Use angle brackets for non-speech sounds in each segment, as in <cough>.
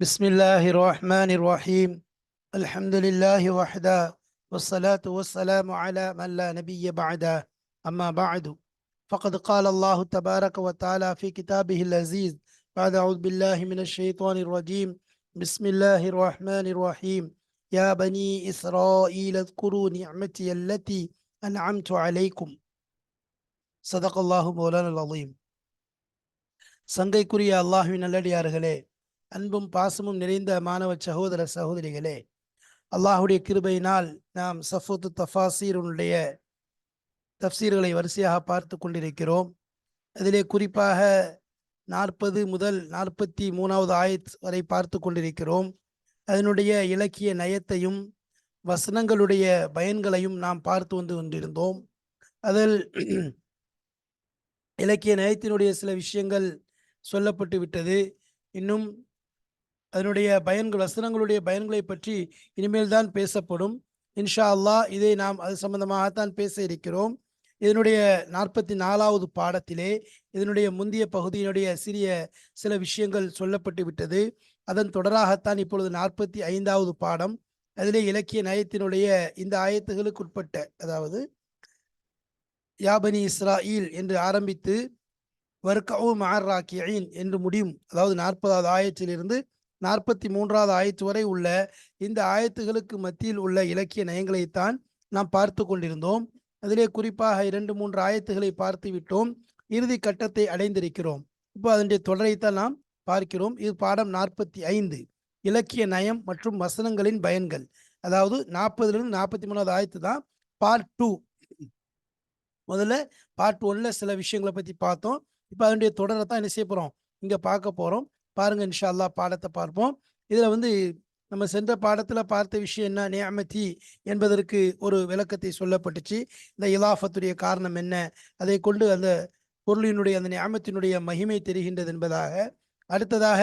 بسم الله الرحمن الرحيم الحمد لله وحده والصلاة والسلام على من لا نبي بعده أما بعد فقد قال الله تبارك وتعالى في كتابه العزيز بعد أعوذ بالله من الشيطان الرجيم بسم الله الرحمن الرحيم يا بني إسرائيل اذكروا نعمتي التي أنعمت عليكم صدق الله مولانا العظيم சங்கைக்குரிய அல்லாஹ்வின் நல்லடியார்களே அன்பும் பாசமும் நிறைந்த மாணவ சகோதர சகோதரிகளே அல்லாஹுடைய கிருபையினால் நாம் சஃபூத்து தஃபாசீருடைய தஃசீர்களை வரிசையாக பார்த்து கொண்டிருக்கிறோம். அதிலே குறிப்பாக நாற்பது முதல் நாற்பத்தி மூணாவது ஆயத் வரை பார்த்து கொண்டிருக்கிறோம். அதனுடைய இலக்கிய நயத்தையும் வசனங்களுடைய பயன்களையும் நாம் பார்த்து வந்து கொண்டிருந்தோம். அதில் இலக்கிய நயத்தினுடைய சில விஷயங்கள் சொல்லப்பட்டு விட்டது. இன்னும் அதனுடைய பயன்கள் வசனங்களுடைய பயன்களை பற்றி இனிமேல் தான் பேசப்படும். இன்ஷா அல்லாஹ் இதை நாம் அது சம்பந்தமாகத்தான் பேச இருக்கிறோம். இதனுடைய நாற்பத்தி நாலாவது பாடத்திலே இதனுடைய முந்தைய பகுதியினுடைய சிறிய சில விஷயங்கள் சொல்லப்பட்டு விட்டது. அதன் தொடராகத்தான் இப்பொழுது நாற்பத்தி ஐந்தாவது பாடம். அதிலே இலக்கிய நயத்தினுடைய இந்த ஆயத்துகளுக்கு உட்பட்ட அதாவது யாபனி இஸ்ராயில் என்று ஆரம்பித்து வர்கவு மார்ராக்கியின் என்று முடியும். அதாவது நாற்பதாவது ஆயத்திலிருந்து நாற்பத்தி மூன்றாவது ஆயத்து வரை உள்ள இந்த ஆயத்துகளுக்கு மத்தியில் உள்ள இலக்கிய நயங்களைத்தான் நாம் பார்த்து கொண்டிருந்தோம். அதிலே குறிப்பாக இரண்டு மூன்று ஆயத்துகளை பார்த்து விட்டோம். இறுதி கட்டத்தை அடைந்திருக்கிறோம். இப்போ அதனுடைய தொடரைத்தான் நாம் பார்க்கிறோம். இது பாடம் நாற்பத்தி ஐந்து இலக்கிய நயம் மற்றும் வசனங்களின் பயன்கள். அதாவது நாற்பதுலேருந்து நாற்பத்தி மூணாவது ஆயத்து தான் பார்ட் டூ முதல்ல பார்ட் ஒன்ல சில விஷயங்களை பற்றி பார்த்தோம். இப்போ அதனுடைய தொடரை தான் என்ன செய்ய போகிறோம் இங்கே பார்க்க போகிறோம் பாருங்க இன்ஷா அல்லாஹ் பாடத்தை பார்ப்போம். இதில் வந்து நம்ம சென்ற பாடத்தில் பார்த்த விஷயம் என்ன? நியமதி என்பதற்கு ஒரு விளக்கத்தை சொல்லப்பட்டுச்சு. இந்த இலாஃபத்துடைய காரணம் என்ன? அதை கொண்டு அந்த பொருளினுடைய அந்த நியமத்தினுடைய மகிமை தெரிகின்றது என்பதாக. அடுத்ததாக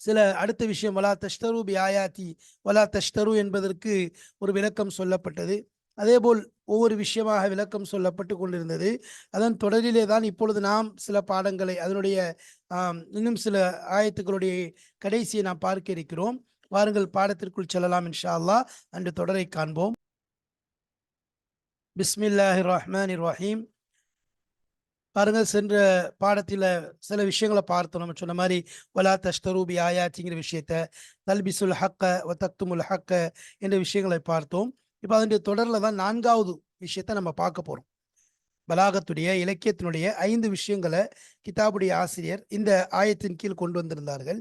சில அடுத்த விஷயம் வலா தஷ்தரு பி ஆயாத்தி வலா தஷ்தரு என்பதற்கு ஒரு விளக்கம் சொல்லப்பட்டது. அதேபோல் ஒவ்வொரு விஷயமாக விளக்கம் சொல்லப்பட்டு கொண்டிருந்தது. அதன் தொடரிலே தான் இப்பொழுது நாம் சில பாடங்களை அதனுடைய இன்னும் சில ஆயத்துக்களுடைய கடைசியை நாம் பார்க்க இருக்கிறோம். வாருங்கள் பாடத்திற்குள் செல்லலாம் இன்ஷா அல்லாஹ் அன்று தொடரை காண்போம். பிஸ்மில்லாஹி ரஹ்மான் ரஹீம். பாருங்கள் சென்ற பாடத்தில் சில விஷயங்களை பார்த்தோம். நம்ம சொன்ன மாதிரி வலா தஷ்தரூபி ஆயாச்சிங்கிற விஷயத்த தல்பிசுல் ஹக்க ஒ தக்துமுல் ஹக்க என்ற விஷயங்களை பார்த்தோம். இப்போ அதனுடைய தொடரில் தான் நான்காவது விஷயத்தை நம்ம பார்க்க போகிறோம் பலாகத்துடைய இலக்கியத்தினுடைய ஐந்து விஷயங்களை கிதாபுடைய ஆசிரியர் இந்த ஆயத்தின் கீழ் கொண்டு வந்திருந்தார்கள்.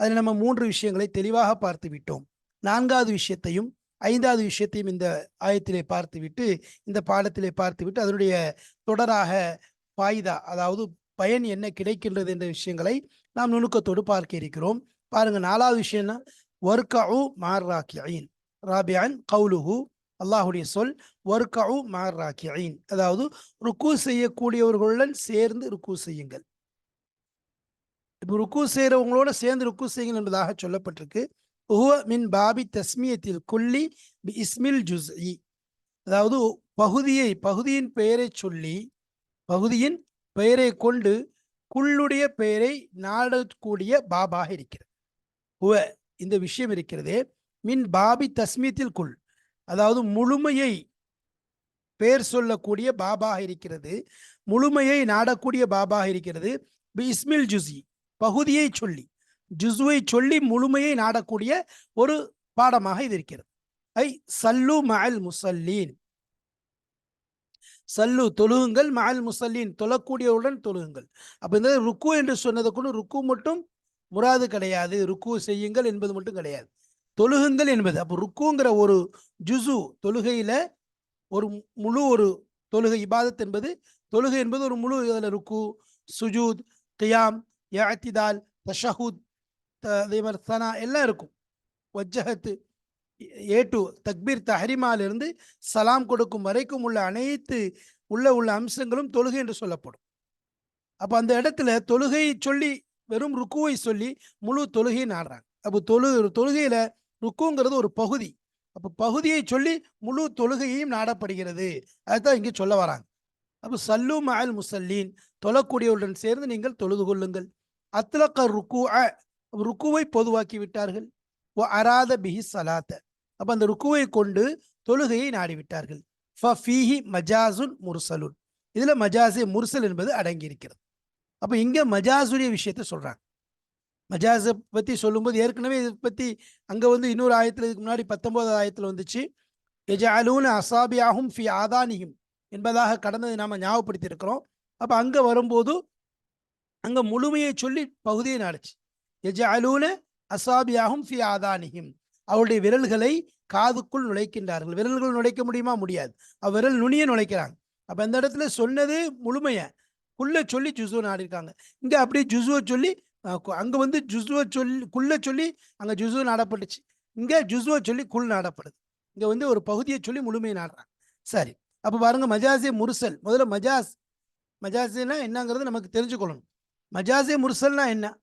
அதில் நம்ம மூன்று விஷயங்களை தெளிவாக பார்த்து விட்டோம். நான்காவது விஷயத்தையும் ஐந்தாவது விஷயத்தையும் இந்த ஆயத்திலே பார்த்துவிட்டு இந்த பாடத்திலே பார்த்துவிட்டு அதனுடைய தொடராக பாய்தா அதாவது பயன் என்ன கிடைக்கின்றது என்ற விஷயங்களை நாம் நுணுக்கத்தோடு பார்க்க இருக்கிறோம். பாருங்க நாலாவது விஷயம்னா ஒர்கவு மார் ராக்கியின் ராபியான் கவுலுஹு அல்லாஹுடைய சொல் ஒர்கவு மார்ராக்கியின் அதாவது ருக்கு செய்யக்கூடியவர்களுடன் சேர்ந்து ருக்கு செய்யுங்கள். இப்போ ருக்கு செய்கிறவங்களோட சேர்ந்து ருக்கு செய்யுங்கள் என்பதாக சொல்லப்பட்டிருக்கு. உஹுவ மின் பாபி தஸ்மியத்தில் குல்லி பி இஸ்மில் ஜுஸ்இ. அதாவது பகுதியை பகுதியின் பெயரை சொல்லி பகுதியின் பெயரை கொண்டு குள்ளுடைய பெயரை நாடக்கூடிய பாபாக இருக்கிறது. உவ இந்த விஷயம் இருக்கிறதே மின் பாபி தஸ்மியத்தில் குல். அதாவது முழுமையை பெயர் சொல்லக்கூடிய பாபாக இருக்கிறது. முழுமையை நாடக்கூடிய பாபாக இருக்கிறது. இஸ்மில் ஜுசி பகுதியை சொல்லி ஜுசுவை சொல்லி முழுமையை நாடக்கூடிய ஒரு பாடமாக இது இருக்கிறது. ஐ சல்லு மஅல் முசல்லீன். சல்லு தொழுகுங்கள் மஅல் முசல்லீன். தொழக்கூடியவுடன் தொழுகுங்கள். அப்போ இந்த ருக்கு என்று சொன்னதுக்குன்னு ருக்கு மட்டும் முராது கிடையாது. ருக்கு செய்யுங்கள் என்பது மட்டும் கிடையாது. தொழுகுங்கள் என்பது. அப்போ ருக்குங்கிற ஒரு ஜுசு தொழுகையில ஒரு முழு ஒரு தொழுகை இபாதத் என்பது. தொழுகை என்பது ஒரு முழு இதில் ருக்கு. சுஜூத் கியாம் யாத்திதால் தஷஹூத் த- அதே மாதிரி சனா எல்லாம் இருக்கும். வஜ்ஜகத்து ஏ டு தக்பீர் தஹரிமாலிருந்து சலாம் கொடுக்கும் வரைக்கும் உள்ள அனைத்து உள்ள உள்ள அம்சங்களும் தொழுகை என்று சொல்லப்படும். அப்போ அந்த இடத்துல தொழுகையை சொல்லி வெறும் ருக்குவை சொல்லி முழு தொழுகையை நாடுறாங்க. அப்போ தொழு தொழுகையில் ருக்குங்கிறது ஒரு பகுதி. அப்போ பகுதியை சொல்லி முழு தொழுகையையும் நாடப்படுகிறது. அதுதான் இங்கே சொல்ல வராங்க. அப்போ சல்லு மஅல் முசல்லீன் தொழக்கூடியவருடன் சேர்ந்து நீங்கள் தொழுது கொள்ளுங்கள். அத்லக்க ருக்கு ருக்குவை பொதுவாக்கி விட்டார்கள். ஓ அராத பிஹி சலாத்த. அப்போ அந்த ருக்குவை கொண்டு தொழுகையை நாடிவிட்டார்கள். ஃபீஹி மஜாசுன் முர்சலுன். இதில் மஜாசே முர்சல் என்பது அடங்கியிருக்கிறது. அப்போ இங்கே மஜாசுடைய விஷயத்த சொல்கிறாங்க மஜாஸை பற்றி சொல்லும்போது ஏற்கனவே இதை பற்றி அங்கே வந்து இன்னொரு ஆயத்தில் இதுக்கு முன்னாடி பத்தொன்பதாவது ஆயத்தில் வந்துச்சு. எஜாலூன் அசாபியாகும் ஃபி ஆதானியும் என்பதாக கடந்ததை நாம் ஞாபகப்படுத்தி இருக்கிறோம் அங்கே அங்க வரும்போது அங்கே முழுமையை சொல்லி பகுதியை நாடுச்சு. எஜாலூன அசாபியாகும் ஃபி ஆதானியும் அவருடைய விரல்களை காதுக்குள் நுழைக்கின்றார்கள். விரல்கள் நுழைக்க முடியுமா? முடியாது. அவ் விரல் நுனிய நுழைக்கிறாங்க. அப்போ அந்த இடத்துல சொன்னது முழுமையை. உள்ளே சொல்லி ஜுசுவை நாடிருக்காங்க. இங்கே அப்படியே ஜுசுவை சொல்லி அங்க வந்து ஜுசுவை சொல்லி குள்ள சொல்லி அங்க ஜுசு நாடப்பட்டுச்சு. இங்க ஜுசுவை சொல்லி குள் நாடப்படுது. இங்க வந்து ஒரு பகுதியை சொல்லி முழுமையை நாடுறாங்க. சரி. அப்ப பாருங்க மஜாசே முர்சல். முதல்ல மஜாஸ். மஜாசேனா என்னங்கிறது நமக்கு தெரிஞ்சுக்கொள்ளணும். மஜாசே முர்சல்னா என்ன?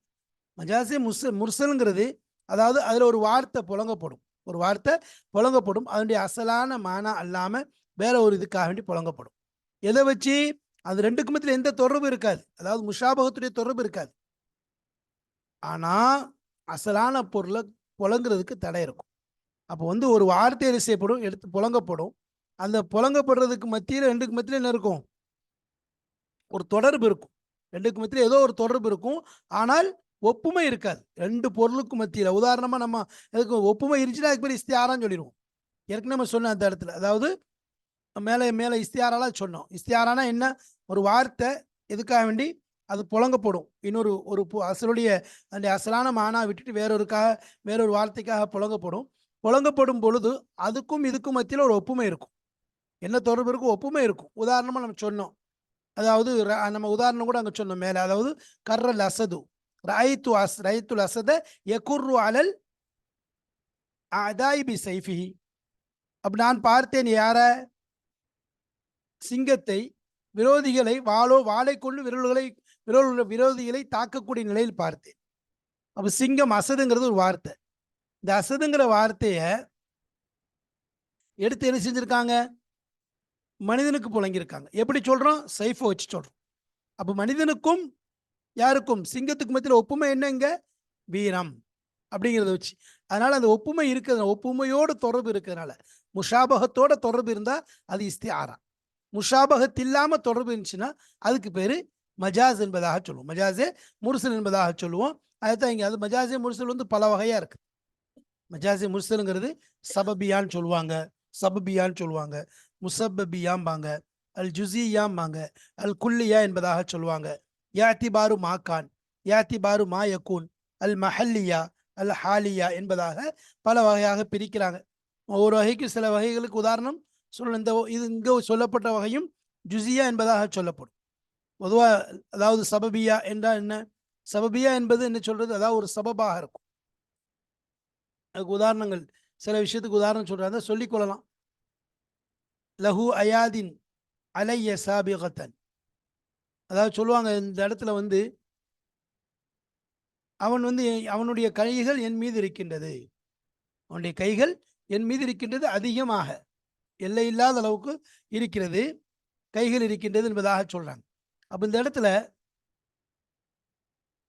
மஜாசே முர்ச முர்சல்ங்கிறது அதாவது அதுல ஒரு வார்த்தை புழங்கப்படும் ஒரு வார்த்தை புழங்கப்படும் அதனுடைய அசலான மானா அல்லாம வேற ஒரு இதுக்காக வேண்டி புழங்கப்படும் எதை வச்சு? அது ரெண்டுக்கும் எந்த தொடர்பு இருக்காது. அதாவது முஷாபகத்துடைய தொடர்பு இருக்காது. ஆனால் அசலான பொருளை புழங்குறதுக்கு தடை இருக்கும். அப்போ வந்து ஒரு வார்த்தை செய்யப்படும் எடுத்து புழங்கப்படும் அந்த புழங்கப்படுறதுக்கு மத்தியில் ரெண்டுக்கு மத்தியில் என்ன இருக்கும்? ஒரு தொடர்பு இருக்கும். ரெண்டுக்கு மத்தியில் ஏதோ ஒரு தொடர்பு இருக்கும். ஆனால் ஒப்புமை இருக்காது. ரெண்டு பொருளுக்கு மத்தியில். உதாரணமாக நம்ம எதுக்கு ஒப்புமை இருந்துச்சுன்னா அதுக்கு பேர் இஸ்தியாரான்னு சொல்லிடுவோம். ஏற்கனவே நம்ம சொன்னோம் அந்த இடத்துல. அதாவது மேலே மேலே இஸ்தியாரெல்லாம் சொன்னோம். இஸ்தியாரானா என்ன? ஒரு வார்த்தை எதுக்காக வேண்டி? அது புழங்கப்படும். இன்னொரு ஒரு பு- அசலுடைய அந்த அசலான மானா விட்டுட்டு வேறொருக்காக வேறொரு வார்த்தைக்காக புழங்கப்படும். புழங்கப்படும் பொழுது அதுக்கும் இதுக்கும் மத்தியில் ஒரு ஒப்புமை இருக்கும். என்ன தொடர்பு இருக்கும் ஒப்புமை இருக்கும். உதாரணமாக நம்ம சொன்னோம். அதாவது நம்ம உதாரணம் கூட அங்கே சொன்னோம் மேலே. அதாவது கர்ரல் அசது. ரஐத்து அஸ் ரயித்துல் அசத யகுர்ரு அலல் அதாயிபி சைஃபி சைஃபிஹி நான் பார்த்தேன் யார? சிங்கத்தை விரோதிகளை வாளோ வாளை கொண்டு விரல்களை விரோத விரோதிகளை தாக்கக்கூடிய நிலையில் பார்த்தேன். அப்போ சிங்கம் அசதுங்கிறது ஒரு வார்த்தை. இந்த அசதுங்கிற வார்த்தையை எடுத்து என்ன செஞ்சிருக்காங்க? மனிதனுக்கு புழங்கியிருக்காங்க எப்படி சொல்கிறோம் சைஃபை வச்சு சொல்கிறோம் அப்போ மனிதனுக்கும் யாருக்கும்? சிங்கத்துக்கு மத்தியில் ஒப்புமை என்னங்க வீரம் அப்படிங்கிறத வச்சு. அதனால் அந்த ஒப்புமை இருக்கிறது ஒப்புமையோட தொடர்பு இருக்கிறதுனால முஷாபகத்தோட தொடர்பு இருந்தால் அது இஸ்தியாரா முஷாபகத்து இல்லாமல் தொடர்பு இருந்துச்சுன்னா அதுக்கு பேர் மஜாஸ் என்பதாக சொல்லுவோம். மஜாஸே முர்சல் என்பதாக சொல்லுவோம். அதுதான் இங்கே அது மஜாஸே முர்சல் வந்து பல வகையாக இருக்குது மஜாஸே முர்சலுங்கிறது சபபியான்னு சொல்லுவாங்க. சபபியான்னு சொல்லுவாங்க. முசப்பியாம்பாங்க அல் ஜுசியாம்பாங்க அல் குல்லியா என்பதாக சொல்லுவாங்க. யாத்திபாரு மாகான். யாத்திபாரு மா யக்கூன் அல் மஹல்லியா. அல் ஹாலியா என்பதாக பல வகையாக பிரிக்கிறாங்க. ஒவ்வொரு வகைக்கு சில வகைகளுக்கு உதாரணம் சொல்ல இந்த இது இங்கே சொல்லப்பட்ட வகையும் ஜுசியா என்பதாக சொல்லப்படும். பொதுவா அதாவது சபபியா என்றால் என்ன? சபபியா என்பது என்ன சொல்றது? அதாவது ஒரு சபபாக இருக்கும். அதுக்கு உதாரணங்கள். சில விஷயத்துக்கு உதாரணம் சொல்றாங்க. சொல்லிக் கொள்ளலாம். லஹு அயாதின் அலைய சாபிகத்தன். அதாவது சொல்லுவாங்க இந்த இடத்துல வந்து அவன் வந்து எ- அவனுடைய கைகள் என் மீது இருக்கின்றது. அவனுடைய கைகள் என் மீது இருக்கின்றது அதிகமாக. எல்லை இல்லாத அளவுக்கு இருக்கிறது. கைகள் இருக்கின்றது என்பதாக சொல்றாங்க. அப்போ இந்த இடத்துல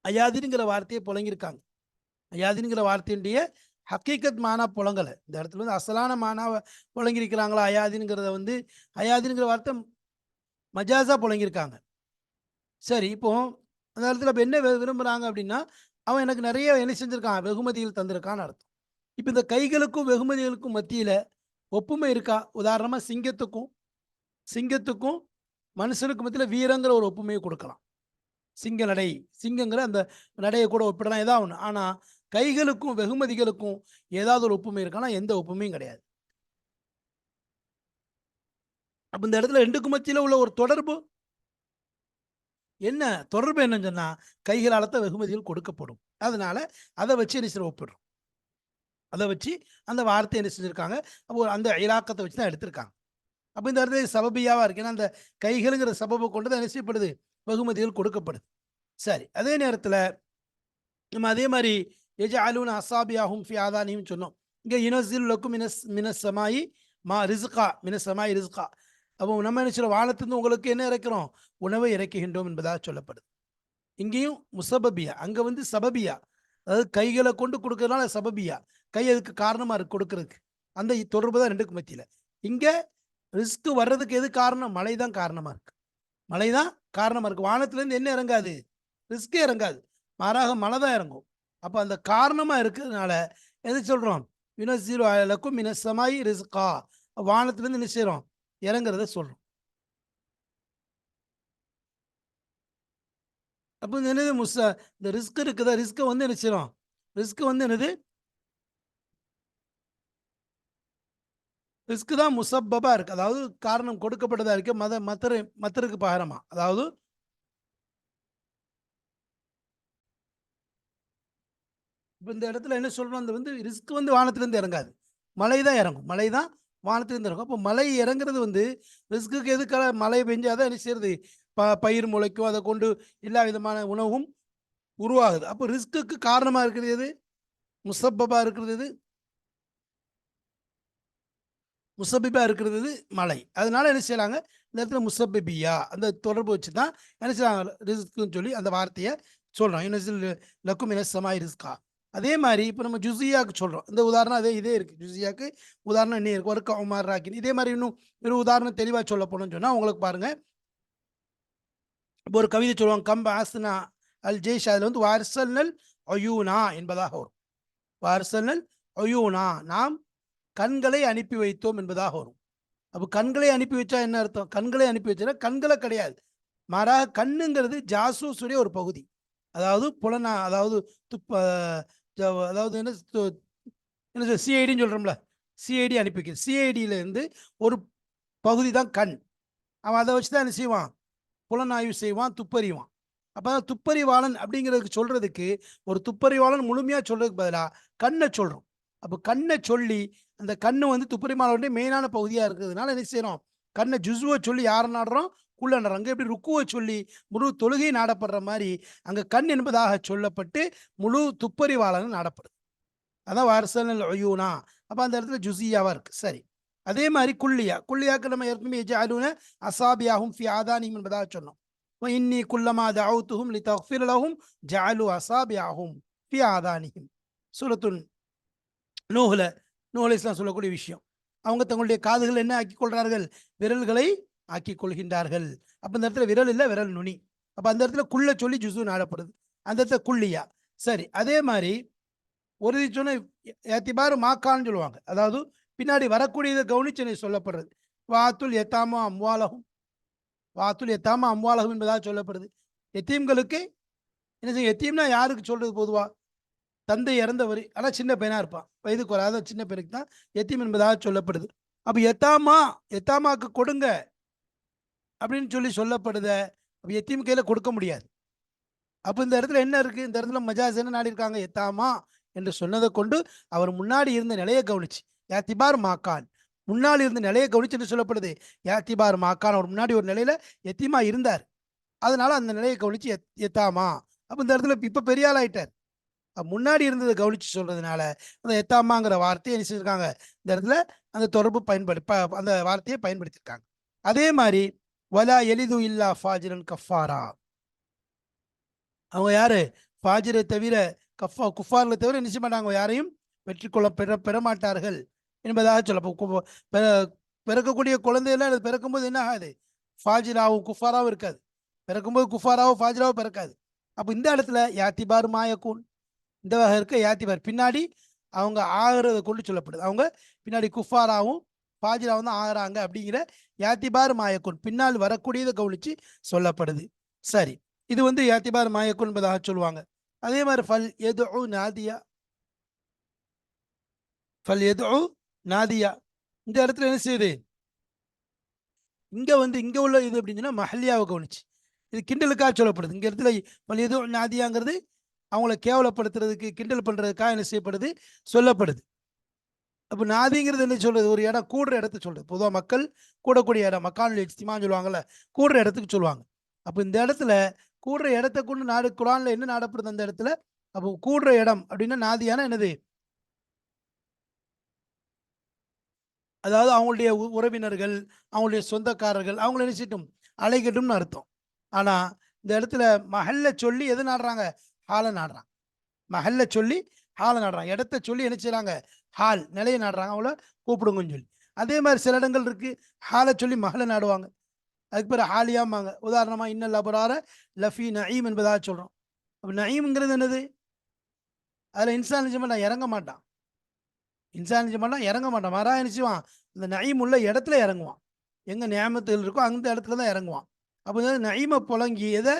அயாதிங்கிற வார்த்தையை புழங்கியிருக்காங்க அயாதிங்கிற வார்த்தையுடைய ஹக்கீக்கத் மானா புழங்கலை இந்த இடத்துல வந்து அசலான மானாவை புழங்கியிருக்கிறாங்களா அயாதிங்கிறத வந்து அயாதிங்கிற வார்த்தை மஜாஸா புழங்கியிருக்காங்க சரி இப்போ அந்த இடத்துல இப்போ என்ன வி- அப்படின்னா அவன் எனக்கு நிறைய என்ன செஞ்சுருக்கான் வெகுமதிகள் தந்திருக்கான்னு அர்த்தம். இப்போ இந்த கைகளுக்கும் வெகுமதிகளுக்கும் மத்தியில் ஒப்புமை இருக்கா? உதாரணமாக சிங்கத்துக்கும் சிங்கத்துக்கும் மனுஷனுக்கு மத்தியில் வீரங்கிற ஒரு ஒப்புமையை கொடுக்கலாம். சிங்க நடை சிங்கங்கிற அந்த நடையை கூட ஒப்பிடலாம் ஏதாவது ஒன்று ஆனால் கைகளுக்கும் வெகுமதிகளுக்கும் ஏதாவது ஒரு ஒப்புமை இருக்கானா எந்த ஒப்புமையும் கிடையாது. அப்போ இந்த இடத்துல ரெண்டுக்கும் மத்தியில் உள்ள ஒரு தொடர்பு? என்ன தொடர்பு என்னன்னு சொன்னால் கைகளால தான் வெகுமதிகள் கொடுக்கப்படும். அதனால அதை வச்சு என்ன செய்ய ஒப்பிடுறோம். அதை வச்சு அந்த வார்த்தை என்ன செஞ்சுருக்காங்க அப்போ அந்த இலாக்கத்தை வச்சு தான் எடுத்திருக்காங்க. அப்போ இந்த இடத்துல சபபியாவா இருக்கு. ஏன்னா அந்த கைகளுங்கிற சபபை கொண்டு தான் என்ன செய்யப்படுது? வெகுமதிகள் கொடுக்கப்படுது. சரி அதே நேரத்துல நம்ம அதே மாதிரி எஜ அலுவன் அசாபியாகும் ஃபி ஆதானியும் சொன்னோம். இங்க யுனசில் லக்கும் மினஸ் மினஸ் சமாயி மா ரிசுகா மினசமாயி ரிசுகா அப்போ நம்ம என்ன சொல்றோம் வானத்திலிருந்து உங்களுக்கு என்ன இறக்கிறோம்? உணவை இறக்குகின்றோம் என்பதாக சொல்லப்படுது. இங்கேயும் முசபபியா அங்க வந்து சபபியா. அதாவது கைகளை கொண்டு கொடுக்கறதுனால சபபியா. கை அதுக்கு காரணமா இருக்கு கொடுக்கறதுக்கு. அந்த தொடர்பு தான் ரெண்டுக்கு மத்தியில. இங்கே ரிஸ்க் வர்றதுக்கு எது காரணம்? மழை தான் காரணமாக இருக்கு. மழை தான் காரணமாக இருக்கு. வானத்துலேருந்து என்ன இறங்காது? ரிஸ்க்கே இறங்காது. மாறாக மழை தான் இறங்கும். அப்போ அந்த காரணமாக இருக்கிறதுனால எது சொல்கிறோம் வினசீரு அலக்கும் மினசமாய் ரிஸ்கா. வானத்துலேருந்து என்ன செய்கிறோம் இறங்குறத சொல்கிறோம் அப்போ இந்த என்னது முச இந்த ரிஸ்க் இருக்குதா? ரிஸ்க்கை வந்து என்ன செய்கிறோம் ரிஸ்க் வந்து என்னது? ரிஸ்க்கு தான் முசப்பபாக இருக்குது அதாவது காரணம் கொடுக்கப்பட்டதாக இருக்கு மத மத்தரு மத்தருக்கு பகரமா. அதாவது இப்போ இந்த இடத்துல என்ன சொல்கிறோம் அந்த வந்து ரிஸ்க் வந்து வானத்துலேருந்து இறங்காது. மழை தான் இறங்கும். மழை தான் வானத்துலேருந்து இறங்கும். அப்போ மழை இறங்குறது வந்து ரிஸ்க்குக்கு எதுக்காக மழை பெஞ்சாதான் என்ன செய்யறது? ப பயிர் முளைக்கும். அதை கொண்டு எல்லா விதமான உணவும் உருவாகுது. அப்போ ரிஸ்க்குக்கு காரணமாக இருக்கிறது எது? முசப்பபாக இருக்கிறது எது? முசப்பிபா இருக்கிறது மலை. அதனால என்ன செய்யலாங்க இந்த இடத்துல முசப்பிபியா அந்த தொடர்பு வச்சு தான் என்ன செய்யலாங்க ரிஸ்க்குன்னு சொல்லி அந்த வார்த்தையை சொல்கிறோம் என்ன லக்கும் என்ன சமாய் ரிஸ்கா. அதே மாதிரி இப்போ நம்ம ஜுசியாக்கு சொல்கிறோம் இந்த உதாரணம் அதே இதே இருக்குது ஜுசியாக்கு உதாரணம் இன்னும் இருக்கு. ஒர்க் உமார் ராக்கின். இதே மாதிரி இன்னும் ஒரு உதாரணம் தெளிவாக சொல்ல போனோம்னு சொன்னால் உங்களுக்கு பாருங்கள் இப்போ ஒரு கவிதை சொல்லுவாங்க கம்ப ஆசனா அல் ஜெய்ஷ். அதில் வந்து வாரிசல்னல் ஒயூனா என்பதாக வரும். வாரிசல்னல் ஒயூனா நாம் கண்களை அனுப்பி வைத்தோம் என்பதாக வரும். அப்போ கண்களை அனுப்பி வச்சா என்ன அர்த்தம்? கண்களை அனுப்பி வச்சா கண்களை கிடையாது. மாறாக கண்ணுங்கிறது ஜாசூசுடைய ஒரு பகுதி. அதாவது புலனா அதாவது துப்ப அதாவது என்ன து- என்ன சிஐடின்னு சொல்கிறோம்ல சிஐடி அனுப்பி வைக்கிறது சிஐடியிலேருந்து ஒரு பகுதி தான் கண். அவன் அதை வச்சு தான் என்ன செய்வான்? புலனாய்வு செய்வான் துப்பறிவான். அப்போ துப்பறிவாளன் அப்படிங்கிறதுக்கு சொல்கிறதுக்கு ஒரு துப்பறிவாளன் முழுமையாக சொல்கிறதுக்கு பதிலாக கண்ணை சொல்கிறோம் அப்போ கண்ணை சொல்லி அந்த கண்ணு வந்து துப்பறிமாளனுடைய மெயினான பகுதியாக இருக்கிறதுனால என்ன செய்கிறோம் கண்ணை ஜுசுவை சொல்லி யாரை நாடுறோம்? குள்ள நாடுறோம். அங்கே எப்படி ருக்குவை சொல்லி முழு தொழுகை நாடப்படுற மாதிரி அங்கே கண் என்பதாக சொல்லப்பட்டு முழு துப்பறிவாளன் நாடப்படுது. அதான் வாரசல் ஒயூனா அப்போ அந்த இடத்துல ஜுசியாவாக இருக்குது சரி. அதே மாதிரி குள்ளியா. குள்ளியாக்கு நம்ம ஏற்கனவே ஜாலுன அசாபியாகும் ஃபி ஆதானியும் என்பதாக சொன்னோம். இன்னி குல்லமா தாவுத்துகும் லி லஹும் ஜாலு அசாபியாகும் ஃபி ஆதானியும் சுரத்துன் நூகில் நூஹ் இஸ்லாம் சொல்லக்கூடிய விஷயம். அவங்க தங்களுடைய காதுகள் என்ன ஆக்கிக் கொள்கிறார்கள் விரல்களை ஆக்கிக் கொள்கின்றார்கள் அப்போ இந்த இடத்துல விரல் இல்லை விரல் நுனி. அப்போ அந்த இடத்துல குள்ள சொல்லி ஜுசு நாடப்படுது. அந்த இடத்துல குள்ளியா. சரி அதே மாதிரி ஒரு சொன்ன ஏத்திபாரு மாக்கான்னு சொல்லுவாங்க. அதாவது பின்னாடி வரக்கூடியதை கவனிச்சு சொல்லப்படுறது. வாத்துல் எத்தாமா அம்வாலகும் வாத்துல் எத்தாமா அம்வாலகம் என்பதாக சொல்லப்படுது. எத்தீம்களுக்கு என்ன செய்யும்? எத்தீம்னா யாருக்கு சொல்றது பொதுவாக தந்தை இறந்தவர் ஆனால் சின்ன பையனாக இருப்பான். வயதுக்கு வராத சின்ன பையனுக்கு தான் எத்தீம் என்பதாக சொல்லப்படுது. அப்போ எத்தாமா எத்தாமாக்கு கொடுங்க அப்படின்னு சொல்லி சொல்லப்படுத அப்போ எத்தீம் கையில் கொடுக்க முடியாது. அப்போ இந்த இடத்துல என்ன இருக்குது இந்த இடத்துல மஜாஸ் என்ன நாடி இருக்காங்க எத்தாமா என்று சொன்னதை கொண்டு அவர் முன்னாடி இருந்த நிலையை கவனிச்சு. யாத்திபார் மாக்கான். முன்னால் இருந்த நிலையை கவனிச்சு என்று சொல்லப்படுது? யாத்திபார் மாக்கான். அவர் முன்னாடி ஒரு நிலையில் எத்திமா இருந்தார். அதனால அந்த நிலையை கவனிச்சு எத் எத்தாமா. அப்போ இந்த இடத்துல இப்போ பெரிய ஆள் ஆயிட்டார் முன்னாடி இருந்ததை கவனித்து சொல்கிறதுனால அந்த எத்தாமாங்கிற வார்த்தையை என்ன செஞ்சுருக்காங்க? இந்த இடத்துல அந்த தொடர்பு பயன்படு ப- அந்த வார்த்தையை பயன்படுத்தியிருக்காங்க அதே மாதிரி வலா எளிது இல்லா ஃபாஜிரன் கஃபாரா. அவங்க யாரு? ஃபாஜிரை தவிர கஃபா குஃபாரில் தவிர என்ன செய்ய மாட்டாங்க? யாரையும் வெற்றி கொள்ள பெற பெற மாட்டார்கள் என்பதாக சொல்ல கு- பிற- பிறக்கக்கூடிய குழந்தையெல்லாம் அது பிறக்கும்போது என்ன ஆகாது? ஃபாஜிராவும் குஃபாராவும் இருக்காது. பிறக்கும்போது குஃபாராவும் ஃபாஜிராவும் பிறக்காது. அப்போ இந்த இடத்துல யாத்திபார் மாயக்கூன். இந்த வகை இருக்க யாத்திபார். பின்னாடி அவங்க ஆகிறத கொண்டு சொல்லப்படுது. அவங்க பின்னாடி குஃபாராவும் பாஜிராவும் தான் ஆகுறாங்க அப்படிங்கிற யாத்திபார் மாயக்குன் பின்னால் வரக்கூடியதை கவனிச்சு சொல்லப்படுது. சரி இது வந்து யாத்திபார் மாயக்குன் என்பதாக சொல்லுவாங்க. அதே மாதிரி ஃபல் எது நாதியா. ஃபல் எது நாதியா. இந்த இடத்துல என்ன செய்யுது? இங்க வந்து இங்க உள்ள இது அப்படின்னு சொன்னா மஹல்யாவை கவனிச்சு. இது கிண்டலுக்காக சொல்லப்படுது. இங்க இடத்துல ஃபல் எது நாதியாங்கிறது அவங்கள கேவலப்படுத்துறதுக்கு கிண்டல் பண்ணுறதுக்காக என்ன செய்யப்படுது? சொல்லப்படுது. அப்போ நாதிங்கிறது என்ன சொல்றது? ஒரு இடம் கூடுற இடத்த சொல்றது. பொதுவாக மக்கள் கூடக்கூடிய இடம். மக்கானுல் இஜ்திமான்னு சொல்லுவாங்கல்ல. கூடுற இடத்துக்கு சொல்லுவாங்க. அப்போ இந்த இடத்துல கூடுற இடத்த கொண்டு நாடு குரானில் என்ன நாடப்படுது அந்த இடத்துல? அப்போ கூடுற இடம் அப்படின்னா நாதியான என்னது? அதாவது அவங்களுடைய உ- உறவினர்கள் அவங்களுடைய சொந்தக்காரர்கள் அவங்கள நினைச்சிட்டும் அலைகட்டும்னு அர்த்தம். ஆனால் இந்த இடத்துல மஹல்ல சொல்லி எது நாடுறாங்க? ஹாலை நாடுறான். மஹல்ல சொல்லி ஹாலை நாடுறான். இடத்த சொல்லி என்ன செய்றாங்க? ஹால் நிலையை நாடுறாங்க. அவளை கூப்பிடுங்கன்னு சொல்லி. அதே மாதிரி சில இடங்கள் இருக்கு. ஹாலை சொல்லி மகளை நாடுவாங்க. அதுக்கு பிறகு ஹாலியாம்பாங்க. உதாரணமாக இன்னல் அபரார லஃபி நயீம் என்பதாக சொல்கிறோம் அப்போ நயீம்ங்கிறது என்னது? அதில் இன்சான் நிஜமா நான் இறங்க மாட்டான். இன்சான் நிஜமா இறங்க மாட்டான். மாறா நினச்சிவான் இந்த நயீம் உள்ள இடத்துல இறங்குவான். எங்கே நியாமத்தில் இருக்கோ அந்த இடத்துல தான் இறங்குவான். அப்போ நயீமை புழங்கி எதை?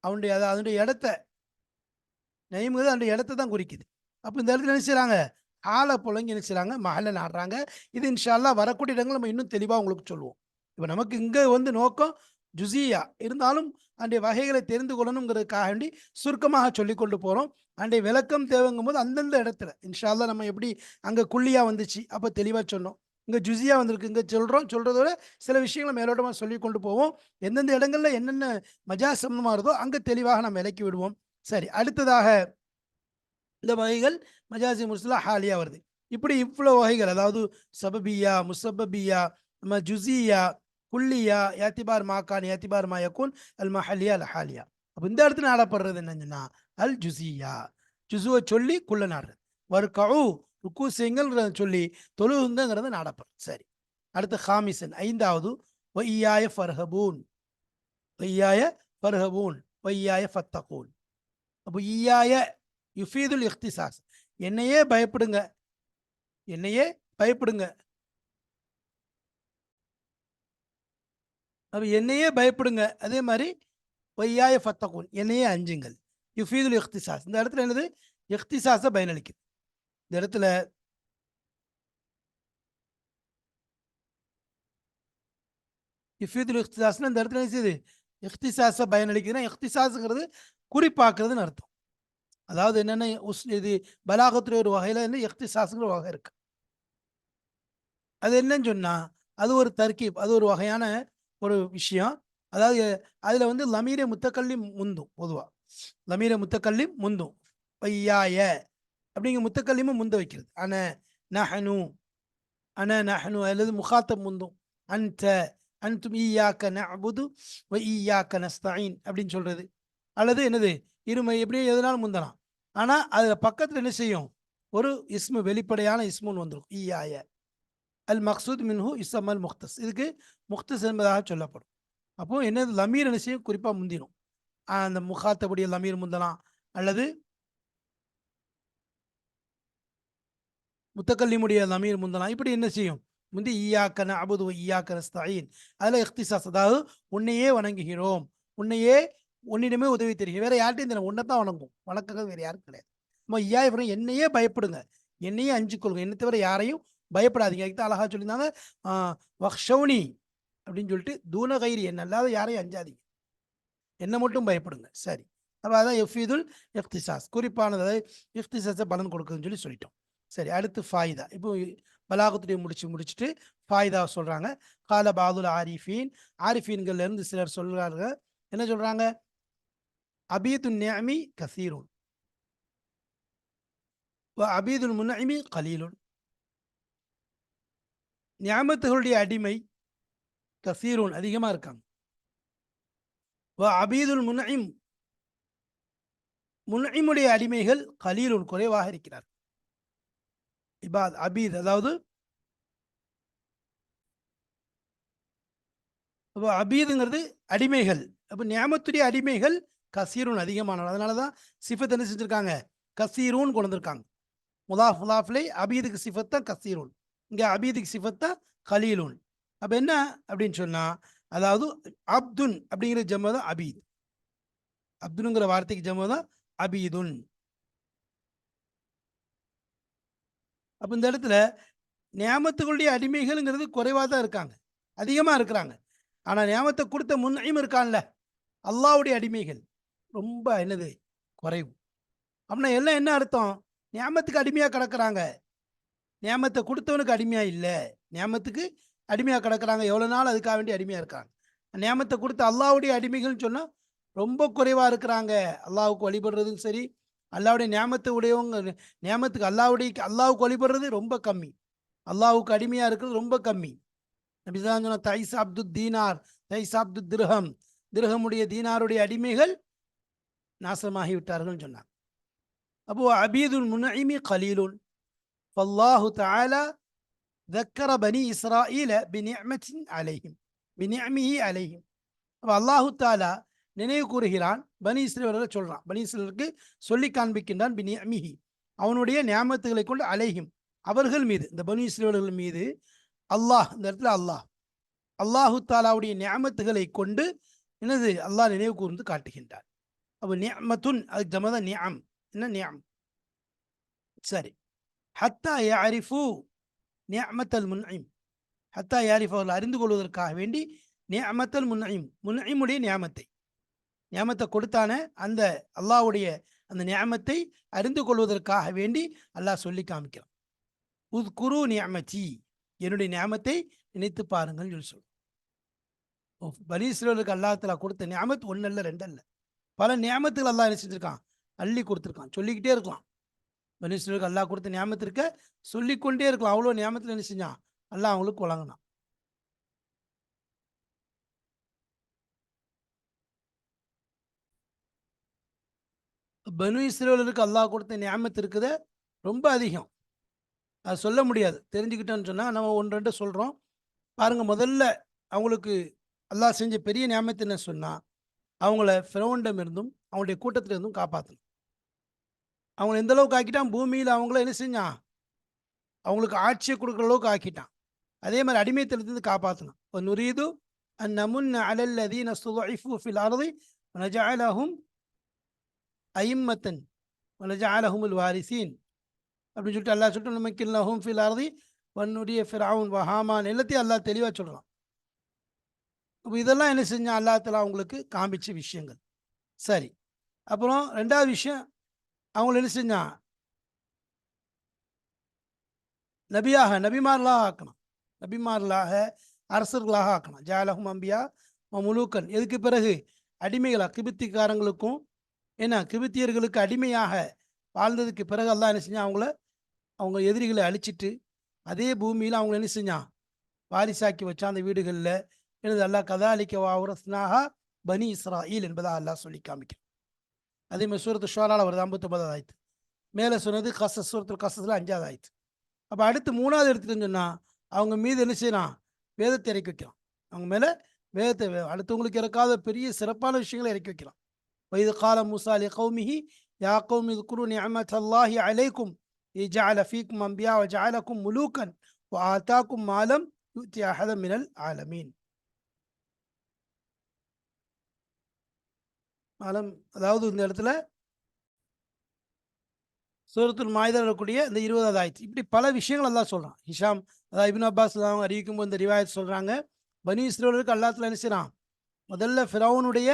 அவனுடைய அதை அதனுடைய இடத்த நயீம்ங்கிறது அந்த இடத்த தான் குறிக்குது. அப்போ இந்த இடத்துல என்ன செய்றாங்க? ஆளை புழங்கி என்ன செய்றாங்க? மஹல்ல நாடுறாங்க. இது இன்ஷால்லா வரக்கூடிய இடங்கள் நம்ம இன்னும் தெளிவாக உங்களுக்கு சொல்லுவோம் இப்போ நமக்கு இங்கே வந்து நோக்கம் ஜுசியா இருந்தாலும் அன்றைய வகைகளை தெரிந்து கொள்ளணுங்கிறதுக்காக வேண்டி சுருக்கமாக சொல்லி கொண்டு போகிறோம் அன்றைய விளக்கம் தேவைங்கும் போது அந்தந்த இடத்துல. இன்ஷால்லா நம்ம எப்படி அங்கே குள்ளியாக வந்துச்சு? அப்போ தெளிவாக சொன்னோம். இங்கே ஜுசியா வந்திருக்கு. இங்கே சொல்கிறோம் சொல்கிறதோட சில விஷயங்களை மேலோட்டமாக சொல்லி கொண்டு போவோம். எந்தெந்த இடங்களில் என்னென்ன மஜா சம்பந்தமாக இருந்தோ அங்கே தெளிவாக நம்ம விளக்கி விடுவோம். சரி அடுத்ததாக இந்த வகைகள் மஜாசி முஸ்லா ஹாலியா வருது. இப்படி இவ்வளோ வகைகள் அதாவது சபபியா முசபபியா நம்ம ஜுசியா குல்லியா யாத்திபார் மாக்கான் யாத்திபார் மாயக்கூன் அல் மஹலியா அல் ஹாலியா. அப்போ இந்த இடத்துல நாடப்படுறது என்னன்னா அல் ஜுசியா ஜுசுவை சொல்லி குள்ள நாடுறது. வர்கவு ருக்கு செய்யுங்கள்ங்கிறத சொல்லி தொழுகுங்கிறத நாடப்படுறது. சரி அடுத்து ஹாமிசன் ஐந்தாவது ஒய்யாய ஃபர்ஹபூன் ஒய்யாய ஃபர்ஹபூன் ஒய்யாய ஃபத்தகூன் அப்போ ஈயாய யுஃபீதுல் இஃப்திசாஸ் என்னையே பயப்படுங்க. என்னையே பயப்படுங்க. அப்போ என்னையே பயப்படுங்க. அதே மாதிரி ஒய்யாய ஃபத்தகூன் என்னையே அஞ்சுங்கள். யுஃபீதுல் இஃப்திசாஸ் இந்த இடத்துல என்னது? இஃப்திசாஸை பயனளிக்குது. இந்த இடத்துல யுஃபீதுல் இஃப்திசாஸ்னா இந்த இடத்துல என்ன செய்யுது இஃப்திசாஸை பயனளிக்குதுன்னா இஃப்திசாஸுங்கிறது குறிப்பாக்குறதுன்னு அர்த்தம். அதாவது என்னென்ன உஸ் இது பலாகத்துடைய ஒரு வகையில் வந்து இஃப்திசாஸுங்கிற வகை இருக்கு. அது என்னன்னு சொன்னால் அது ஒரு தர்கீப் அது ஒரு வகையான ஒரு விஷயம். அதாவது அதில் வந்து லமீர முத்தக்கல்லி முந்தும் பொதுவாக லமீர முத்தக்கல்லி முந்தும். பையாய அப்படிங்கிற முத்தக்கல்லிமும் முந்த வைக்கிறது. அன நஹனு அன நஹனு அல்லது முகாத்தம் முந்தும். அன்த அன்தும் ஈயாக்க நஅபுது வ ஈயாக்க நஸ்தாயின் அப்படின்னு சொல்கிறது அல்லது என்னது? இருமை எப்படியோ எதுனாலும் முந்தலாம். ஆனால் அதில் பக்கத்தில் என்ன செய்யும்? ஒரு இஸ்மு வெளிப்படையான இஸ்முன்னு வந்துடும் ஈயாய. அல் மக்சூத் மின்ஹு இஸ்ம் அல் முக்தஸ் இதுக்கு முக்தஸ் என்பதாக சொல்லப்படும். அப்போ என்னது? லமீர் என்ன செய்யும்? குறிப்பாக முந்திடும் அந்த முகாத்தபடிய லமீர் முந்தலாம். அல்லது முத்தக்கல்லிமுடைய லமீர் முந்தலாம். இப்படி என்ன செய்யும்? முந்தி ஈயாக்கன அபுது ஈயாக்கன நஸ்தஈன். அதுல இஃப்திசாஸ் அதாவது உன்னையே வணங்குகிறோம். உன்னையே உன்னிடமே உதவி தெரியும் வேற யார்ட்டையும் தெரியல உன்னை தான் வணங்கும் வணக்கங்கள் வேற யாரும் கிடையாது. நம்ம ஐயா இவரும் என்னையே பயப்படுங்க. என்னையே அஞ்சு கொள்ளுங்க என்னை தவிர யாரையும் பயப்படாதீங்க. அதுக்கு தான் அழகா சொல்லியிருந்தாங்க வக்ஷவுனி அப்படின்னு சொல்லிட்டு தூன கயிறு என்ன அல்லாத யாரையும் அஞ்சாதீங்க. என்ன மட்டும் பயப்படுங்க. சரி. அப்போ அதான் எஃபீதுல் இஃப்திசாஸ் குறிப்பானது அதாவது இஃப்திசாஸை பலன் கொடுக்குதுன்னு சொல்லி சொல்லிட்டோம். சரி அடுத்து ஃபாயிதா. இப்போ பலாகத்துடைய முடிச்சு முடிச்சுட்டு ஃபாயிதா சொல்றாங்க. கால பாதுல் ஆரிஃபீன். ஆரிஃபீன்கள்ல இருந்து சிலர் சொல்றாங்க. என்ன சொல்றாங்க? அபீது நியமி கசீருன். அபீதுல் முன்னமி கலீலுன். ஞாபகத்துகளுடைய அடிமை கசீரூன் அதிகமா இருக்காங்க. அபீதுல் முன்ஐம் முன்ஐமுடைய அடிமைகள் கலீலுன் குறைவாக இருக்கிறார் இபாத் அபீத் அதாவது அப்போ அபீதுங்கிறது அடிமைகள். அப்போ நியமத்துடைய அடிமைகள் கசீரூன் அதிகமானவர். அதனால தான் சிஃபத் என்ன செஞ்சுருக்காங்க? கசீரூன் கொண்டு வந்திருக்காங்க முதாஃப் முதாஃப்லே அபீதுக்கு சிஃபத் தான் கசீரூன். இங்கே அபீதுக்கு சிஃபத் கலீலூன். அப்போ என்ன அப்படின்னு சொன்னால் அதாவது அப்துன் அப்படிங்கிற ஜம்மு தான் அபீத். அப்துனுங்கிற வார்த்தைக்கு ஜம்மு தான் அபீதுன். அப்போ இந்த இடத்துல நியாமத்துகளுடைய அடிமைகள்ங்கிறது குறைவாக தான் இருக்காங்க. அதிகமாக இருக்கிறாங்க. ஆனால் நியாமத்தை கொடுத்த முன்னையும் இருக்கான்ல. அல்லாவுடைய அடிமைகள். ரொம்ப என்னது? குறைவு. அப்படின்னா எல்லாம் என்ன அர்த்தம்? நியாமத்துக்கு அடிமையாக கிடக்கிறாங்க. நியாமத்தை கொடுத்தவனுக்கு அடிமையாக இல்லை. நியாமத்துக்கு அடிமையாக கிடக்கிறாங்க. எவ்வளோ நாள் அதுக்காக வேண்டி அடிமையாக இருக்காங்க. நியாமத்தை கொடுத்த அல்லாவுடைய அடிமைகள்னு சொன்னால் ரொம்ப குறைவாக இருக்கிறாங்க. அல்லாவுக்கு வழிபடுறதும் சரி அல்லாவுடைய நியாமத்தை உடையவங்க நியாமத்துக்கு அல்லாவுடைய அல்லாவுக்கு வழிபடுறது ரொம்ப கம்மி அல்லாவுக்கு அடிமையாக இருக்கிறது ரொம்ப கம்மி நபிதான் சொன்ன தைஸ் அப்து தீனார் தைஸ் அப்து திர்ஹம் திரகமுடைய தீனாருடைய அடிமைகள் நாசமாகி விட்டார்கள் சொன்னாங்க அப்போ அபீதுல் முன்ஐமி கலீலுன் ஃபல்லாஹு தஆலா ذكر بني إسرائيل بنعمة عليهم بنعمه عليهم அப்ப அல்லாஹு தாலா நினைவு கூறுகிறான். பனி சொல்றான். பனி இஸ்ரேலருக்கு சொல்லி காண்பிக்கின்றான் பினியமிஹி அவனுடைய நியமத்துகளை கொண்டு அலைஹிம். அவர்கள் மீது இந்த பனீஸ்ரீவர்கள் இஸ்ரேலர்கள் மீது அல்லாஹ் இந்த இடத்துல அல்லாஹ். அல்லாஹு தாலாவுடைய நியமத்துகளை கொண்டு என்னது? அல்லாஹ் நினைவு கூர்ந்து காட்டுகின்றார் அப்போ நியமத்துன் அதுக்கு ஜமத நியம் என்ன நியம் சரி. ஹத்தா யாரிஃபு நியமத்தல் முன்ஐம். ஹத்தா யாரிஃப் அவர்கள் அறிந்து கொள்வதற்காக வேண்டி நியமத்தல் முன்ஐம். முன்ஐமுடைய நியமத்தை. நியமத்தை கொடுத்தானே அந்த அல்லாஹ்வுடைய அந்த நியமத்தை அறிந்து கொள்வதற்காக வேண்டி அல்லாஹ் சொல்லி காமிக்கிறான். உத் குரு நியமச்சி என்னுடைய நியமத்தை நினைத்து பாருங்கள் சொல்லி சொல்லும் பலீஸ்வரருக்கு அல்லாஹ் கொடுத்த நியமத்து ஒன்று அல்ல ரெண்டு அல்ல பல நியமத்துகள் அல்லாஹ் என்ன செஞ்சுருக்கான்? அள்ளி கொடுத்துருக்கான். சொல்லிக்கிட்டே இருக்கலாம். பலீஸ்வரருக்கு அல்லாஹ் கொடுத்த நியமத்திற்க சொல்லிக்கொண்டே இருக்கலாம். அவ்வளோ நியமத்தில் என்ன செஞ்சான்? அல்லாஹ் அவங்களுக்கு வழங்கினான். பனு இஸ்ரேலருக்கு அல்லாஹ் கொடுத்த நியாமத்து இருக்குது. ரொம்ப அதிகம். அது சொல்ல முடியாது. தெரிஞ்சுக்கிட்டோன்னு சொன்னால் நம்ம ஒன்று ரெண்டு சொல்கிறோம் பாருங்கள் முதல்ல அவங்களுக்கு அல்லாஹ் செஞ்ச பெரிய நியாமத்து என்ன சொன்னால் அவங்கள ஃபிரௌண்டம் இருந்தும் அவங்களுடைய கூட்டத்தில் இருந்தும் காப்பாற்றணும் அவங்கள எந்த அளவுக்கு ஆக்கிட்டான்? பூமியில் அவங்கள என்ன செஞ்சான்? அவங்களுக்கு ஆட்சியை கொடுக்குற அளவுக்கு ஆக்கிட்டான். அதே மாதிரி அடிமைத்தனத்திலிருந்து காப்பாற்றணும் ஒரு நுரீது அந்நமுன் அலல்லதீன சுதைஃபு ஃபில் அர்தி நஜஅலஹும் ஐம்மத்தன் வனஜாலஹுமுல் வாரிசீன். அப்படின்னு சொல்லிட்டு அல்லாஹ் சொல்லிட்டு நமக்கு ஃபில் அர்தி வன்னுடைய ஃபிராவுன் வஹாமான் எல்லாத்தையும் அல்லாஹ் தெளிவாக சொல்கிறான் அப்போ இதெல்லாம் என்ன செஞ்சான் அல்லா தலா அவங்களுக்கு காமிச்ச விஷயங்கள். சரி. அப்புறம் ரெண்டாவது விஷயம் அவங்கள என்ன செஞ்சான் நபியாக நபிமார்களாக ஆக்கணும். நபிமார்களாக அரசர்களாக ஆக்கணும். ஜாலஹும் அம்பியா முலூக்கன். எதுக்கு பிறகு? அடிமைகளாக கிபித்திக்காரங்களுக்கும் ஏன்னா கிபித்தியர்களுக்கு அடிமையாக வாழ்ந்ததுக்கு பிறகு எல்லாம் என்ன செஞ்சான்? அவங்கள அவங்க எதிரிகளை அழிச்சிட்டு அதே பூமியில் அவங்கள என்ன செஞ்சான்? வாரிசாக்கி வச்சான் அந்த வீடுகளில். எனது அல்லாஹ் கதாலிக்க வாவுரஸ்னாகா பனி இஸ்ராயில் என்பதாக அல்லாஹ் சொல்லி காமிக்கும் அதே மாதிரி சூரத்து ஷோலால் வருது ஐம்பத்தொன்பதாவது ஆயிடுத்து மேலே சொன்னது கச சூரத்து கசத்தில் அஞ்சாவது ஆயிடுத்து அப்போ அடுத்து மூணாவது எடுத்துட்டு சொன்னால் அவங்க மீது என்ன செய்யலாம் வேதத்தை இறக்கி வைக்கலாம் அவங்க மேலே வேதத்தை அடுத்தவங்களுக்கு இறக்காத பெரிய சிறப்பான விஷயங்களை இறக்கி வைது கால மூசா அலி கௌமிஹி யா கௌம் இது குரு நியமத் அல்லாஹி அலைக்கும் இ ஜால ஃபீக்கும் அம்பியா வ ஜாலக்கும் முலூக்கன் வ ஆத்தாக்கும் மாலம் யுத்தி அஹத மினல் ஆலமீன் மாலம் அதாவது இந்த இடத்துல சூரத்துல் மாயுதல் இருக்கக்கூடிய இந்த இருபதாவது ஆயிரத்தி இப்படி பல விஷயங்கள் எல்லாம் சொல்கிறான் ஹிஷாம் அதாவது இபின் அப்பாஸ் அவங்க அறிவிக்கும் போது இந்த ரிவாயத் சொல்கிறாங்க பனி இஸ்ரோலுக்கு அல்லாத்துல நினைச்சிடான் முதல்ல ஃபிரௌனுடைய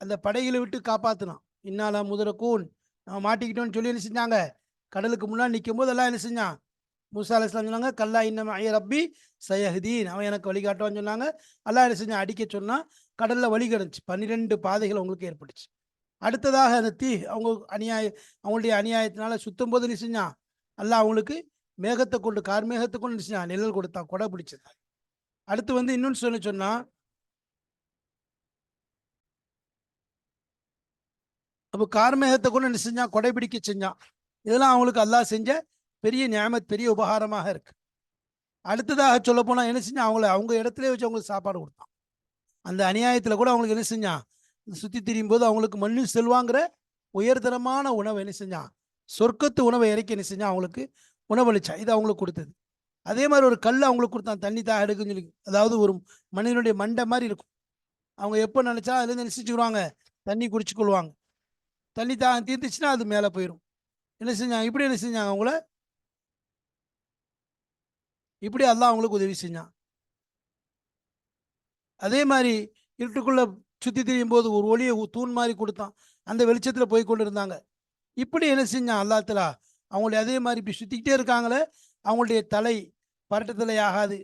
அந்த படைகளை விட்டு காப்பாற்றினான் இன்னால முதல கூன் நம்ம மாட்டிக்கிட்டோம்னு சொல்லி என்ன செஞ்சாங்க? கடலுக்கு முன்னாடி நிற்கும் போது எல்லாம் என்ன செஞ்சான்? மூசா அலி சொன்னாங்க கல்லா இன்னம் ஐய ரப்பி சயஹதீன். அவன் எனக்கு வழிகாட்டுவான்னு சொன்னாங்க. எல்லாம் என்ன செஞ்சான்? அடிக்க சொன்னால் கடலில் வழி கிடந்துச்சு. பன்னிரெண்டு பாதைகள் அவங்களுக்கு ஏற்பட்டுச்சு. அடுத்ததாக அந்த தீ அவங்க அநியாய அவங்களுடைய அநியாயத்தினால சுத்தும் போது என்ன செஞ்சான்? எல்லாம் அவங்களுக்கு மேகத்தை கொண்டு கார் மேகத்தை கொண்டு என்ன செஞ்சான்? நிழல் கொடுத்தான். கொடை பிடிச்சதான் அடுத்து வந்து இன்னொன்று சொன்ன சொன்னால் அப்போ கார்மேகத்தை கொண்டு என்ன செஞ்சான் கொடை பிடிக்க செஞ்சான் இதெல்லாம் அவங்களுக்கு அல்லாஹ் செஞ்ச பெரிய நியாமத் பெரிய உபகாரமாக இருக்கு. அடுத்ததாக சொல்ல போனால் என்ன செஞ்சான் அவங்கள அவங்க இடத்துல வச்சு அவங்களுக்கு சாப்பாடு கொடுத்தான். அந்த அநியாயத்தில் கூட அவங்களுக்கு என்ன செஞ்சான் சுற்றி திரியும் போது அவங்களுக்கு மண்ணு செல்வாங்கிற உயர்தரமான உணவை என்ன செஞ்சான் சொர்க்கத்து உணவை இறக்கி என்ன செஞ்சான் அவங்களுக்கு உணவளிச்சான் இது அவங்களுக்கு கொடுத்தது. அதே மாதிரி ஒரு கல் அவங்களுக்கு கொடுத்தான். தண்ணி தான் எடுக்குன்னு சொல்லி. அதாவது ஒரு மனிதனுடைய மண்டை மாதிரி இருக்கும். அவங்க எப்போ நினச்சா அதுலேருந்து நினைச்சுக்குவாங்க தண்ணி குடிச்சு கொள்வாங்க தண்ணி தான் தீர்த்துச்சுன்னா அது மேலே போயிடும் என்ன செஞ்சாங்க? இப்படி என்ன செஞ்சாங்க அவங்கள? இப்படி அல்லாஹ் அவங்களுக்கு உதவி செஞ்சான். அதே மாதிரி இருட்டுக்குள்ளே சுற்றி திரியும் போது ஒரு ஒளியை தூண் மாதிரி கொடுத்தான். அந்த வெளிச்சத்தில் போய் கொண்டு இருந்தாங்க இப்படி என்ன செஞ்சான் அல்லாத்துல அவங்களுடைய அதே மாதிரி இப்படி சுற்றிக்கிட்டே இருக்காங்களே அவங்களுடைய தலை பரட்டத்தலை ஆகாது.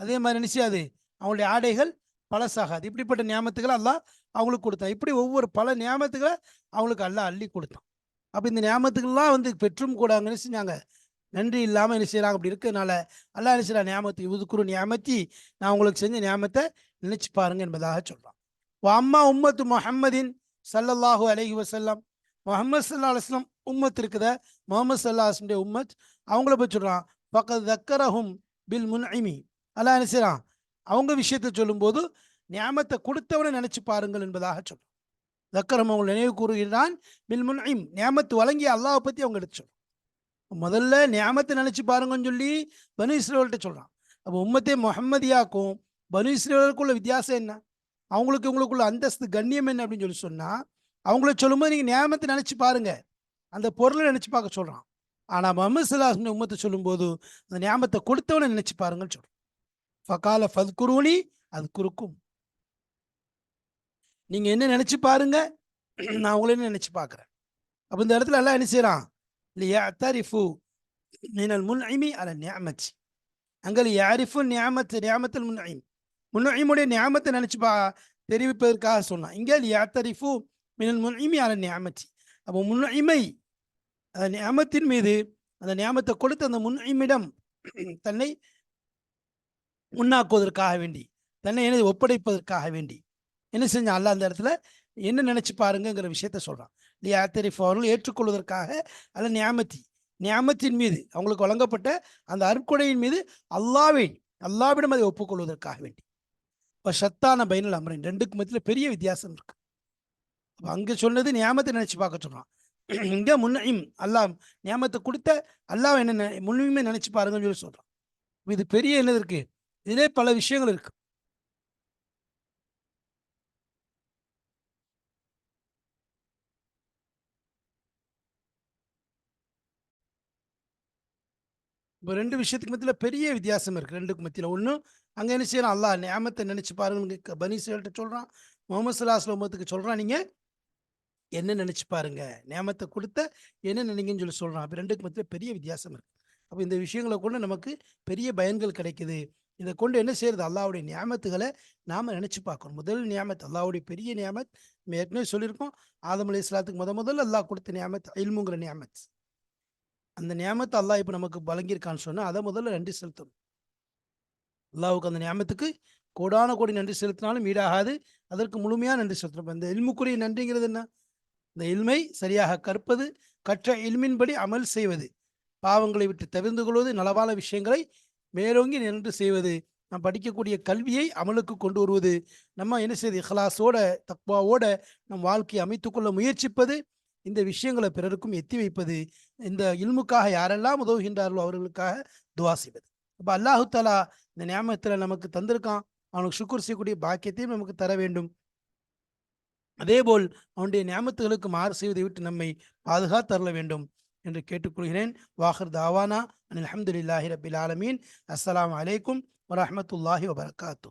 அதே மாதிரி என்ன செய்யாது? அவங்களுடைய ஆடைகள் பழசாகாது. இப்படிப்பட்ட நியமத்துக்களை அல்லாஹ் அவங்களுக்கு கொடுத்தான். இப்படி ஒவ்வொரு பல நியமத்துக்களை அவங்களுக்கு அல்லாஹ் அள்ளி கொடுத்தான். அப்போ இந்த நியமத்துக்கள்லாம் வந்து பெற்றும் கூடாங்கன்னு செஞ்சாங்க? நன்றி இல்லாமல் என்ன செய்கிறாங்க அப்படி இருக்கிறதுனால அல்லாஹ் என்ன செய்யறா நியமத்தை உதுக்குறு நியாமத்தி நான் உங்களுக்கு செஞ்ச நியாமத்தை நினைச்சு பாருங்க என்பதாக சொல்கிறான் அம்மா உம்மத்து முஹம்மதின் சல்லல்லாஹு அலஹி வசல்லாம் முஹம்மது சல்லா அலுவலம் உம்மத் இருக்குத. முகமது சல்லா அலைஹி உம்மத். அவங்கள பற்றி சொல்கிறான் பக்கத்து தக்கரஹும் பில் முன்இமி. அல்லாஹ் என்ன செய்கிறான் அவங்க விஷயத்தை சொல்லும்போது நியாமத்தை கொடுத்தவனை நினைச்சு பாருங்கள் என்பதாக சொல்லும். தக்கரம் அவங்க நினைவு கூறுகிறான் மில்முன் ஐம் நியாமத்து வழங்கிய அல்லாவை பற்றி அவங்க எடுத்து சொல்றான் முதல்ல நியாமத்தை நினைச்சு பாருங்கன்னு சொல்லி பனு இஸ்ரேல்கிட்ட சொல்கிறான் அப்போ உம்மத்தே முகம்மதியாக்கும் பனு இஸ்ரேலுக்குள்ள வித்தியாசம் என்ன? அவங்களுக்கு இவங்களுக்குள்ள அந்தஸ்து கண்ணியம் என்ன அப்படின்னு சொல்லி சொன்னால் அவங்கள சொல்லும்போது நீங்கள் நியாமத்தை நினச்சி பாருங்க. அந்த பொருளை நினச்சி பார்க்க சொல்கிறான் ஆனால் மஹமது சல்லாஹ் உம்மத்தை சொல்லும்போது அந்த நியமத்தை கொடுத்தவனை நினச்சி பாருங்கன்னு சொல்கிறோம் ஃபகால ஃபத்குருனி அது குறுக்கும் நீங்க என்ன நினைச்சு பாருங்க? <clears throat> நான் உங்களை என்ன நினைச்சு பார்க்குறேன். அப்போ இந்த இடத்துல எல்லாம் என்ன செய்யறான் லியஅ்தரிஃபு மினல் முன்இமி அல நிஅமத். அங்கே யாரிஃபு நியாமத் நியாமத்தில் முன்இம். முன்இமுடைய நியாமத்தை நினைச்சு பா தெரிவிப்பதற்காக சொன்னான். இங்கே லியஅ்தரிஃபு மினல் முன்இமி அல நியாமத் அப்போ முன்இமை அந்த நியாமத்தின் மீது அந்த நியாமத்தை கொடுத்து அந்த முன்இமிடம் <clears throat> தன்னை முன்னாக்குவதற்காக வேண்டி தன்னை என்ன ஒப்படைப்பதற்காக வேண்டி. என்ன செஞ்சான்? அல்ல அந்த இடத்துல என்ன நினச்சி பாருங்கங்கிற விஷயத்த சொல்றான். லியாத்தரிஃப் அவர்கள் ஏற்றுக்கொள்வதற்காக அல்ல நியாமத்தி நியாமத்தின் மீது அவங்களுக்கு வழங்கப்பட்ட அந்த அருட்கொடையின் மீது அல்லாவே அல்லாவிடம் அதை ஒப்புக்கொள்வதற்காக வேண்டி. இப்போ சத்தான பைனல் அமரன் ரெண்டுக்கு மத்தியில் பெரிய வித்தியாசம் இருக்கு. அப்போ அங்கே சொன்னது நியாமத்தை நினச்சி பார்க்க சொல்கிறான் இங்கே முன்னையும் அல்லாஹ் நியாமத்தை கொடுத்த அல்லாஹ் என்ன நெ- முன்னுமே பாருங்கன்னு சொல்லி சொல்கிறான் இது பெரிய என்னது இருக்குது இதிலே பல விஷயங்கள் இருக்கு. இப்போ ரெண்டு விஷயத்துக்கு மத்தியில் பெரிய வித்தியாசம் இருக்குது ரெண்டுக்கு மத்தியில். ஒன்று அங்கே என்ன செய்யலாம் அல்லா நியமத்தை நினச்சி பாருங்க. பனீஸ்வர்கிட்ட சொல்கிறான் முகமது சல்லாஹ் உம்மத்துக்கு சொல்கிறான் நீங்கள் என்ன நினச்சி பாருங்க? நியமத்தை கொடுத்த என்ன நினைங்கன்னு சொல்லி சொல்கிறான் அப்போ ரெண்டுக்கு மத்தியில் பெரிய வித்தியாசம் இருக்குது அப்போ இந்த விஷயங்களை கூட நமக்கு பெரிய பயன்கள் கிடைக்குது. இதை கொண்டு என்ன செய்யறது அல்லாவுடைய நியாமத்துகளை நாம நினைச்சு பார்க்கணும். முதல் நியாமத் அல்லாவுடைய பெரிய நியாமத். நம்ம ஏற்கனவே சொல்லியிருக்கோம். ஆதம் அலி இஸ்லாத்துக்கு முத முதல்ல அல்லாஹ் கொடுத்த நியாமத் இல்முங்கிற நியாமத். அந்த நியாமத்தை அல்லாஹ் இப்போ நமக்கு வழங்கியிருக்கான்னு சொன்னால் அதை முதல்ல நன்றி செலுத்தணும். அல்லாஹ்வுக்கு அந்த நியாமத்துக்கு கோடான கோடி நன்றி செலுத்தினாலும் ஈடாகாது. அதற்கு முழுமையாக நன்றி செலுத்தணும். இந்த இல்முக்குரிய நன்றிங்கிறது என்ன? இந்த இல்மை சரியாக கற்பது கற்ற இல்மின்படி அமல் செய்வது. பாவங்களை விட்டு தவிர்ந்து கொள்வது நலவான விஷயங்களை மேலோங்கி நின்று செய்வது நாம் படிக்கக்கூடிய கல்வியை அமலுக்கு கொண்டு வருவது நம்ம என்ன செய்யுது இஹ்லாஸோட தக்வாவோட நம் வாழ்க்கையை அமைத்துக்கொள்ள முயற்சிப்பது இந்த விஷயங்களை பிறருக்கும் எத்தி வைப்பது இந்த இல்முக்காக யாரெல்லாம் உதவுகின்றார்களோ அவர்களுக்காக துவா செய்வது. அப்போ அல்லாஹு தாலா இந்த நியமத்தில் நமக்கு தந்திருக்கான். அவனுக்கு சுக்குர் செய்யக்கூடிய பாக்கியத்தையும் நமக்கு தர வேண்டும். அதேபோல் அவனுடைய நியமத்துகளுக்கு மாறு செய்வதை விட்டு நம்மை பாதுகாத்தரல வேண்டும். என்று கேட்டுக்கொள்கிறேன். வாஹர் தாவானா அனில் அஹமதுல்லாஹி ரபில் ஆலமீன். அஸ்லாம் அலைக்கும் வரமத்துல்லாஹி வபர்காத்தூ